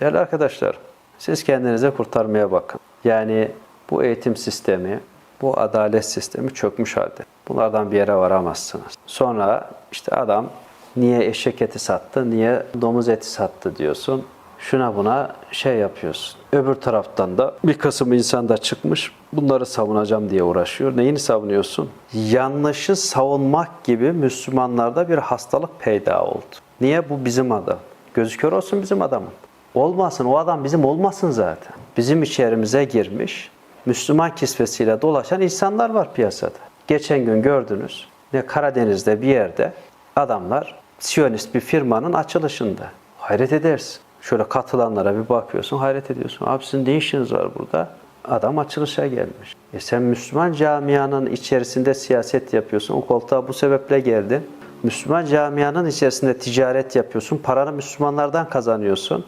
Değerli arkadaşlar, siz kendinize kurtarmaya bakın. Yani bu eğitim sistemi, bu adalet sistemi çökmüş halde. Bunlardan bir yere varamazsınız. Sonra işte adam niye eşek eti sattı, niye domuz eti sattı diyorsun. Şuna buna şey yapıyorsun. Öbür taraftan da bir kısım insan da çıkmış bunları savunacağım diye uğraşıyor. Neyini savunuyorsun? Yanlışı savunmak gibi Müslümanlarda bir hastalık peyda oldu. Niye? Bu bizim adam. Gözü olsun bizim adamın. Olmasın, o adam bizim olmasın zaten. Bizim içerimize girmiş, Müslüman kisvesiyle dolaşan insanlar var piyasada. Geçen gün gördünüz, ne Karadeniz'de bir yerde adamlar Siyonist bir firmanın açılışında. Hayret edersin. Şöyle katılanlara bir bakıyorsun, hayret ediyorsun. Abi sizin ne işiniz var burada? Adam açılışa gelmiş. E sen Müslüman camianın içerisinde siyaset yapıyorsun. O koltuğa bu sebeple geldin. Müslüman camianın içerisinde ticaret yapıyorsun. Paranı Müslümanlardan kazanıyorsun.